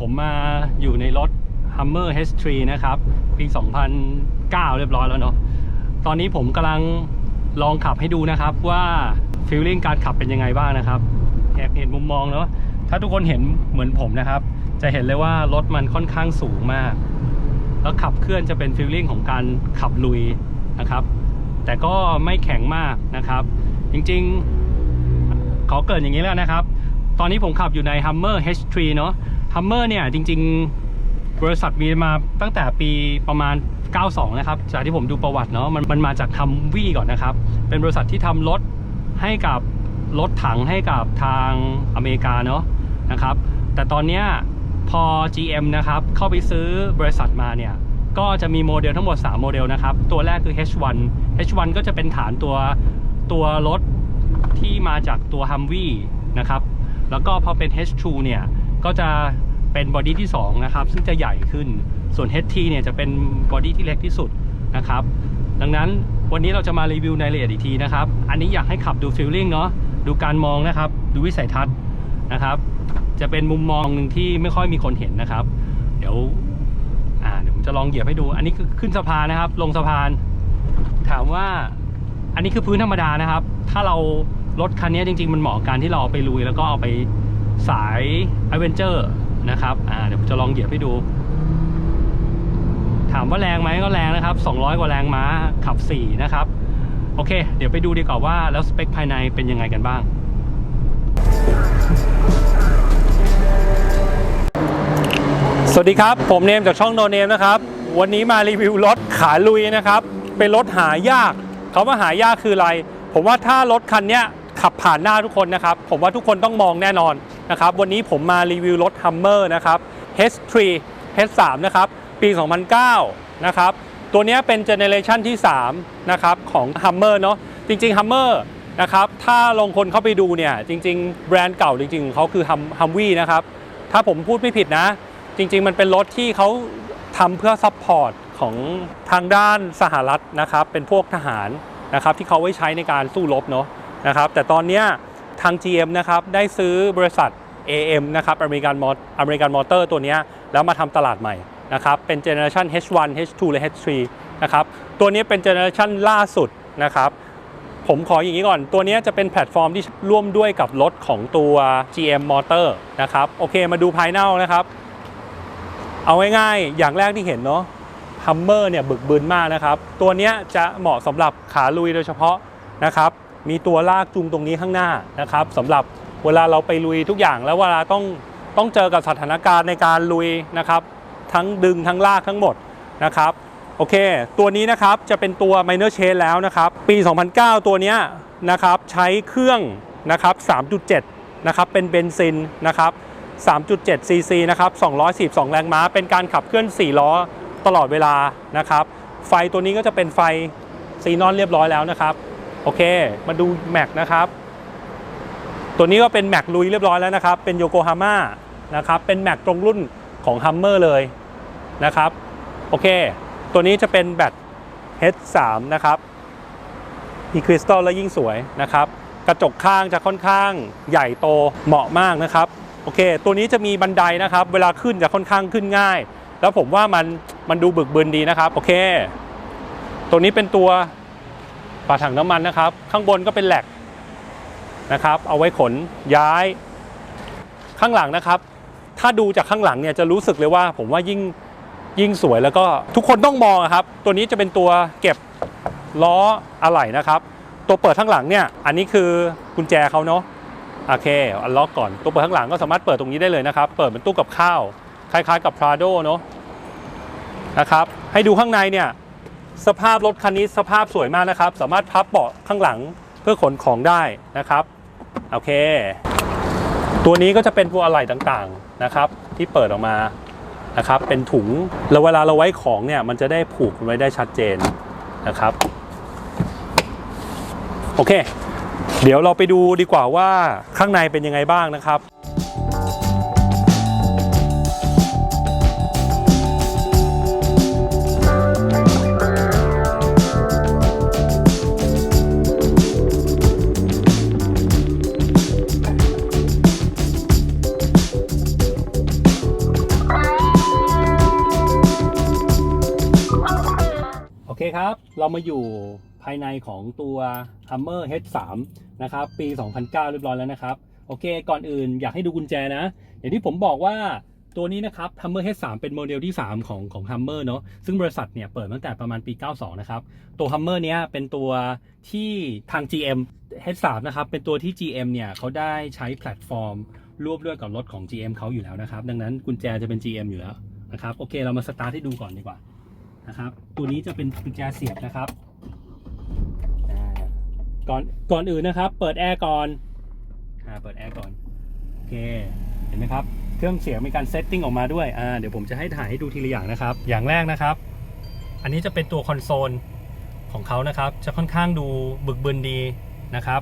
ผมมาอยู่ในรถ Hummer H3 นะครับ ปี 2009 เรียบร้อยแล้วเนาะตอนนี้ผมกำลังลองขับให้ดูนะครับว่าฟีลลิ่งการขับเป็นยังไงบ้างนะครับแอบเห็นมุมมองเนาะถ้าทุกคนเห็นเหมือนผมนะครับ จะเห็นเลยว่ารถมันค่อนข้างสูงมาก แล้วขับเคลื่อนจะเป็นฟีลลิ่งของการขับลุยนะครับ แต่ก็ไม่แข็งมากนะครับ จริงๆ ขอเกรินอย่างนี้แล้วนะครับ ตอนนี้ผมขับอยู่ใน Hummer H3 เนาะ Hummer เนี่ยจริง ๆ บริษัทมีมาตั้งแต่ปีประมาณ 92 นะครับ จากที่ผมดูประวัติเนาะมันมันมาจากทำวี่ก่อนนะครับ เป็นบริษัทที่ทำรถให้กับรถถังให้กับทางอเมริกาเนาะนะครับ แต่ตอนเนี้ยพอ GM นะครับเข้าไปซื้อบริษัทมาเนี่ยก็จะมีโมเดลทั้งหมด 3 โมเดลนะครับ ตัวแรกคือ H1 H1 ก็จะเป็นฐานตัวตัวรถที่มาจากตัว Humvee นะครับ แล้วก็พอเป็น H2 เนี่ย ก็จะเป็นบอดี้ที่2นะครับซึ่งจะใหญ่ขึ้นส่วน HT เนี่ยจะเป็นบอดี้ที่เล็กที่สุดนะครับดังนั้นวันนี้เราจะมารีวิวในรายละเอียดอีกทีนะครับ อันนี้อยากให้ขับดูฟีลลิ่งเนาะดูการมองนะครับ ดูวิสัยทัศน์นะครับ จะเป็นมุมมองหนึ่งที่ไม่ค่อยมีคนเห็นนะครับ เดี๋ยวอ่าเดี๋ยวผมจะลองเหยียบให้ดู อันนี้คือขึ้นสะพานนะครับ ลงสะพาน ถามว่าอันนี้คือพื้นธรรมดานะครับ ถ้าเรารถคันนี้จริง ๆ มันเหมาะกับการที่เราเอาไปลุยแล้วก็เอาไป สายอเวนเจอร์นะครับอ่าเดี๋ยวผมจะลองเหยียบให้ดู ถามว่าแรงไหมก็แรงนะครับ 200 กว่าแรงม้าขับ 4 นะครับ โอเค เดี๋ยวไปดูดีกว่าว่าแล้วสเปคภายในเป็นยังไงกันบ้างสวัสดีครับ ผมเนมจากช่องโนเนมนะครับ วันนี้มารีวิวรถขาลุยนะครับ เป็นรถหายาก เขาว่าหายากคืออะไร ผมว่าถ้ารถคันเนี้ย ขับผ่านหน้าทุกคนนะครับ ผมว่าทุกคนต้องมองแน่นอนนะครับ วันนี้ผมมารีวิวรถ Hummer นะครับ H3 H3 นะครับ ปี 2009 นะครับ ตัวนี้เป็นเจเนเรชันที่ 3 นะครับ ของ Hummer เนาะจริง ๆ Hummer นะครับ ถ้าลงคนเข้าไปดูเนี่ย จริง ๆ แบรนด์เก่าจริงๆของเขาคือ Hum- Humvee นะครับ ถ้าผมพูดไม่ผิดนะ จริง ๆ มันเป็นรถที่เขาทำเพื่อซัพพอร์ตของทางด้านสหรัฐนะครับ เป็นพวกทหารนะครับที่เขาไว้ใช้ในการสู้รบเนาะ นะครับแต่ตอนนี้ทาง GM นะครับได้ซื้อบริษัท AM นะครับอเมริกันมออเมริกันมอเตอร์ตัวนี้แล้วมาทำตลาดใหม่นะครับเป็นเจเนอเรชัน H1 H2 และ H3 นะครับตัวนี้เป็นเจเนอเรชันล่าสุดนะครับผมขออย่างนี้ก่อน ตัวนี้จะเป็นแพลตฟอร์มที่ร่วมด้วยกับรถของตัว GM Motor นะครับโอเคมาดูภายนอกนะครับ เอาง่ายๆอย่างแรกที่เห็นเนาะ Hummer เนี่ยบึกบึนมากนะครับ ตัวนี้จะเหมาะสำหรับขาลุยโดยเฉพาะนะครับ มีตัวลากจูงตรงนี้ข้างหน้านะครับสำหรับเวลาเราไปลุยทุกอย่างแล้วเวลาต้องต้องเจอกับสถานการณ์ในการลุยนะครับ ทั้งดึงทั้งลากทั้งหมดนะครับโอเค ตัวนี้นะครับจะเป็นตัว minor chain แล้วนะครับ ปี 2009 ตัวนี้นะครับใช้เครื่องนะครับ 3.7 นะครับเป็นเบนซินนะครับ 3.7ซีซีนะครับ 242 แรงม้า เป็นการขับเคลื่อน 4 ล้อตลอดเวลานะครับ ไฟตัวนี้ก็จะเป็นไฟซีนอนเรียบร้อยแล้วนะครับ โอเค มาดูแม็กนะครับ ตัวนี้ก็เป็นแม็กลุยเรียบร้อยแล้วนะครับ เป็นโยโกฮาม่านะครับ เป็นแม็กตรงรุ่นของ Hummer เลยนะครับ โอเค ตัวนี้จะเป็นแบต H3 นะครับ มีคริสตัลและยิ่งสวยนะครับ กระจกข้างจะค่อนข้างใหญ่โตเหมาะมากนะครับ โอเค ตัวนี้จะมีบันไดนะครับ เวลาขึ้นจะค่อนข้างขึ้นง่าย แล้วผมว่ามันมันดูบึกบึนดีนะครับ โอเค ตัวนี้เป็นตัว ฝาถังน้ำมันนะครับ ข้างบนก็เป็นแหลกนะครับ เอาไว้ขนย้าย ข้างหลังนะครับ ถ้าดูจากข้างหลังเนี่ยจะรู้สึกเลยว่า ผมว่ายิ่งยิ่งสวยแล้วก็ทุกคนต้องมองครับ ตัวนี้จะเป็นตัวเก็บล้ออะไหล่นะครับ ตัวเปิดข้างหลังเนี่ย อันนี้คือกุญแจเขาเนาะโอเคอันล็อกก่อนตัวเปิดข้างหลังก็สามารถเปิดตรงนี้ได้เลยนะครับ เปิดเป็นตู้กับข้าว คล้ายๆ กับ Prado เนาะนะครับ ให้ดูข้างในเนี่ย สภาพรถคันนี้สภาพสวยมากนะครับ สามารถพับเบาะข้างหลังเพื่อขนของได้นะครับ โอเค ตัวนี้ก็จะเป็นพวกอะไหล่ต่างๆนะครับ ที่เปิดออกมานะครับ เป็นถุงแล้วเวลาเราไว้ของเนี่ยมันจะได้ผูกไว้ได้ชัดเจนนะครับ โอเค เดี๋ยวเราไปดูดีกว่าว่าข้างในเป็นยังไงบ้างนะครับ คครับ เรามาอยู่ภายในของตัว Hummer H3 นะครับ ปี 2009 เรียบร้อยแล้วนะครับ โอเค ก่อนอื่นอยากให้ดูกุญแจนะ อย่างที่ผมบอกว่าตัวนี้นะครับ Hummer H3 เป็นโมเดลที่ 3 ของของ Hummer เนอะซึ่งบริษัทเนี่ยเปิดตั้งแต่ประมาณปี 92 นะครับ ตัว Hummer เนี้ยเป็นตัวที่ทาง GM H3 นะครับ เป็นตัวที่ GM เนี่ยเขาได้ใช้แพลตฟอร์มร่วมด้วยกับรถของ GM เขาอยู่แล้วนะครับ ดังนั้นกุญแจจะเป็น GM อยู่แล้วนะครับ โอเค เรามาสตาร์ทให้ดูก่อนดีกว่า นะครับ ตัวนี้จะเป็นกุญแจเสียบนะครับอ่าก่อนก่อนอื่นนะครับ เปิดแอร์ก่อนอ่าเปิดแอร์ก่อนโอเคเห็นไหมครับ เครื่องเสียงมีการเซตติ้งออกมาด้วยอ่าเดี๋ยวผมจะให้ถ่ายให้ดูทีละอย่างนะครับ อย่างแรกนะครับ อันนี้จะเป็นตัวคอนโซลของเขานะครับ จะค่อนข้างดูบึกบึนดีนะครับ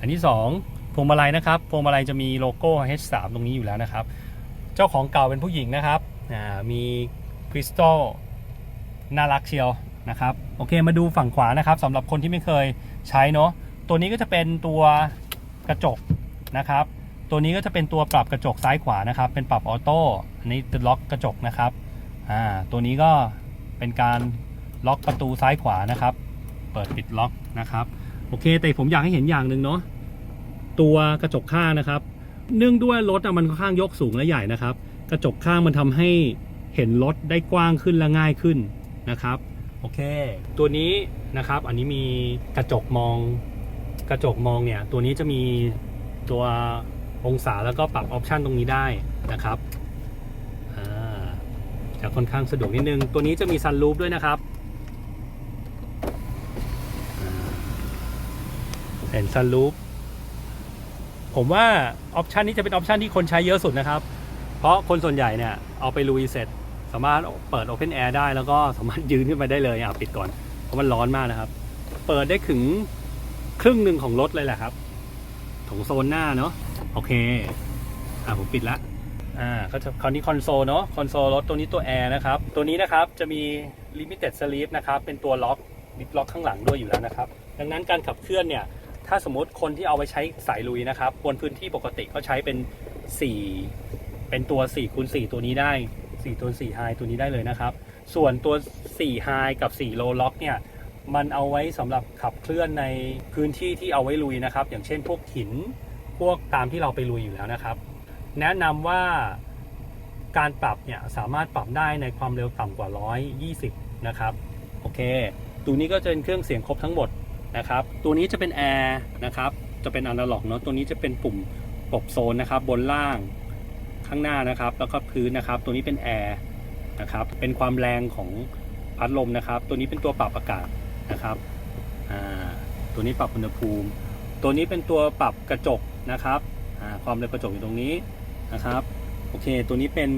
อันที่สองพวงมาลัยนะครับพวงมาลัยจะมีโลโก้ H3 ตรงนี้อยู่แล้วนะครับ เจ้าของเก่าเป็นผู้หญิงนะครับอ่ามีคริสตัล น่ารักเชียวนะครับโอเคมาดูฝั่งขวานะครับสำหรับคนที่ไม่เคยใช้เนาะตัวนี้ก็จะเป็นตัวกระจกนะครับ ตัวนี้ก็จะเป็นตัวปรับกระจกซ้ายขวานะครับ เป็นปรับออโต้อันนี้จะล็อกกระจกนะครับอ่าตัวนี้ก็เป็นการล็อกประตูซ้ายขวานะครับ เปิดปิดล็อกนะครับโอเค แต่ผมอยากให้เห็นอย่างหนึ่งเนาะตัวกระจกข้างนะครับ เนื่องด้วยรถอะมันค่อนข้างยกสูงและใหญ่นะครับ กระจกข้างมันทำให้เห็นรถได้กว้างขึ้นและง่ายขึ้น นะครับโอเค ตัวนี้นะครับอันนี้มีกระจกมองกระจกมองเนี่ย ตัวนี้จะมีตัวองศาแล้วก็ปรับออปชันตรงนี้ได้นะครับอ่าจะค่อนข้างสะดวกนิดนึง ตัวนี้จะมีซันรูฟด้วยนะครับอ่าเห็นซันรูฟผมว่าออปชันนี้จะเป็นออปชันที่คนใช้เยอะสุดนะครับ เพราะคนส่วนใหญ่เนี่ยเอาไปลุยเสร็จ สามารถเปิด Open Air ได้แล้วก็สามารถยืนขึ้นไปได้เลยอะปิดก่อน เพราะมันร้อนมากนะครับ เปิดได้ถึงครึ่งหนึ่งของรถเลยแหละครับของโซนหน้าเนาะโอเคอะผมปิดละอ่าก็จะคราวนี้คอนโซลเนาะคอนโซลรถตัวนี้ตัวแอร์นะครับ ตัวนี้นะครับจะมี Limited Sleep นะครับ เป็นตัวล็อกลิฟล็อกข้างหลังด้วยอยู่แล้วนะครับ ดังนั้นการขับเคลื่อนเนี่ย ถ้าสมมติคนที่เอาไปใช้สายลุยนะครับบนพื้นที่ปกติก็ใช้เป็น 4 เป็นตัว4คูณ4ตัวนี้ได้ 4 ตัว 4 high ตัวนี้ได้เลยนะครับ ส่วนตัว 4 high กับ 4 low lock เนี่ย มันเอาไว้สำหรับขับเคลื่อนในพื้นที่ที่เอาไว้ลุยนะครับ อย่างเช่นพวกหิน พวกตามที่เราไปลุยอยู่แล้วนะครับ แนะนำว่าการปรับเนี่ยสามารถปรับได้ในความเร็วต่ำกว่า 120 นะครับ โอเค ตัวนี้ก็จะเป็นเครื่องเสียงครบทั้งหมดนะครับ ตัวนี้จะเป็นแอร์นะครับ จะเป็นอนาล็อกเนาะ ตัวนี้จะเป็นปุ่มปรับโซนนะครับ บนล่าง ข้างหน้านะครับ แล้วก็พื้นนะครับ ตัวนี้เป็นแอร์นะครับ เป็นความแรงของพัดลมนะครับ ตัวนี้เป็นตัวปรับอากาศนะครับอ่าตัวนี้ปรับอุณหภูมิ ตัวนี้เป็นตัวปรับกระจกนะครับอ่าความเร็วกระจกอยู่ตรงนี้นะครับ โอเค ตัวนี้เป็น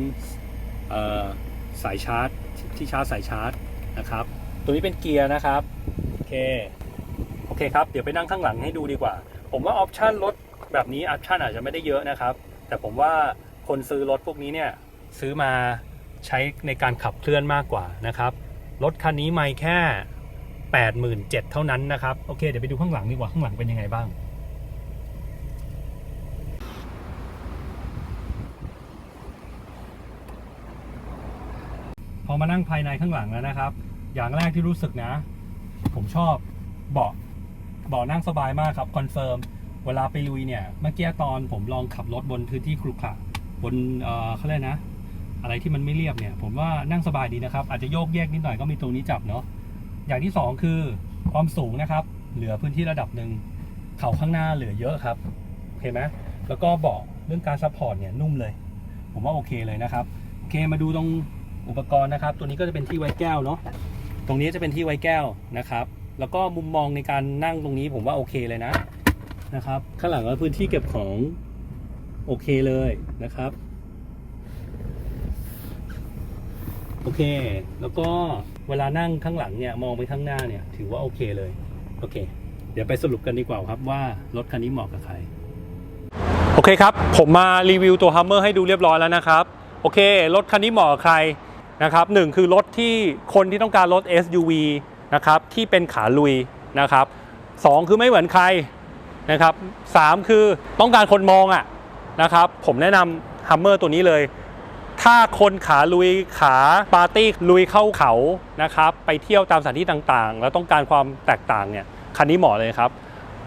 สายชาร์จที่ชาร์จสายชาร์จนะครับ ตัวนี้เป็นเกียร์นะครับ โอเค โอเคครับ เดี๋ยวไปนั่งข้างหลังให้ดูดีกว่า ผมว่าออปชันรถแบบนี้ออปชันอาจจะไม่ได้เยอะนะครับ แต่ผมว่า คนซื้อรถพวกนี้เนี่ยซื้อมาใช้ในการขับเคลื่อนมากกว่านะครับ รถคันนี้ไม่แค่ 87,000เท่านั้นนะครับ โอเค เดี๋ยวไปดูข้างหลังดีกว่า ข้างหลังเป็นยังไงบ้างพอมานั่งภายในข้างหลังแล้วนะครับ อย่างแรกที่รู้สึกนะ ผมชอบเบาะเบาะนั่งสบายมากครับ คอนเฟิร์ม เวลาไปลุยเนี่ย เมื่อกี้ตอนผมลองขับรถบนพื้นที่ครุขระ บนเขาเรียกนะ อะไรที่มันไม่เรียบเนี่ย ผมว่านั่งสบายดีนะครับ อาจจะโยกแยกนิดหน่อยก็มีตรงนี้จับเนาะอย่างที่สองคือความสูงนะครับ เหลือพื้นที่ระดับหนึ่งเข่าข้างหน้าเหลือเยอะครับโอเคไหมแล้วก็เบาะเรื่องการซัพพอร์ตเนี่ยนุ่มเลย ผมว่าโอเคเลยนะครับโอเคมาดูตรงอุปกรณ์นะครับ ตัวนี้ก็จะเป็นที่ไว้แก้วเนาะตรงนี้จะเป็นที่ไว้แก้วนะครับ แล้วก็มุมมองในการนั่งตรงนี้ผมว่าโอเคเลยนะนะครับ ข้างหลังก็พื้นที่เก็บของ โอเคเลยนะครับ โอเค แล้วก็เวลานั่งข้างหลังเนี่ยมองไปข้างหน้าเนี่ย ถือว่าโอเคเลย โอเค เดี๋ยวไปสรุปกันดีกว่าครับว่ารถคันนี้เหมาะกับใคร โอเคครับ ผมมารีวิวตัว Hummer ให้ดูเรียบร้อยแล้วนะครับ โอเค รถคันนี้เหมาะกับใครนะครับหนึ่งคือรถที่คนที่ต้องการรถ SUV นะครับที่เป็นขาลุยนะครับสองคือไม่เหมือนใครนะครับสามคือต้องการคนมองอะ นะครับ ผมแนะนำ Hummer ตัวนี้เลย ถ้าคนขาลุยขาปาร์ตี้ลุยเข้าเขานะครับ ไปเที่ยวตามสถานที่ต่างๆ แล้วต้องการความแตกต่างเนี่ยคันนี้เหมาะเลยครับ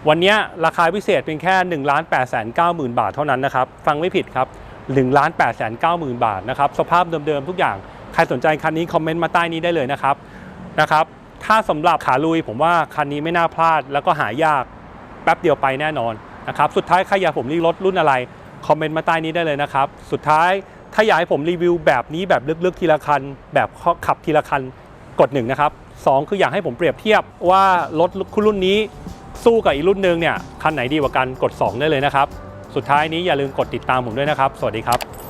วันนี้ราคาพิเศษเป็นแค่1 8 9 0 0 0 0บาทเท่านั้นนะครับ ฟังไม่ผิดครับ1 8 9 0 0 0 0บาทนะครับ สภาพเดิมๆทุกอย่าง ใครสนใจคันนี้คอมเมนต์มาใต้นี้ได้เลยนะครับนะครับ ถ้าสำหรับขาลุยผมว่าคันนี้ไม่น่าพลาดแล้วก็หายากแป๊บเดียวไปแน่นอนนะครับ สุดท้ายใครอยากผมรีรถรุ่นอะไร คอมเมนต์มาใต้นี้ได้เลยนะครับ สุดท้ายถ้าอยากให้ผมรีวิวแบบนี้แบบลึกๆทีละคัน แบบขับทีละคันกดหนึ่งนะครับสองคืออยากให้ผมเปรียบเทียบว่ารถรุ่นนี้สู้กับอีกรุ่นหนึงเนี่ยคันไหนดีกว่ากันกด 2 ได้เลยนะครับ สุดท้ายนี้อย่าลืมกดติดตามผมด้วยนะครับ สวัสดีครับ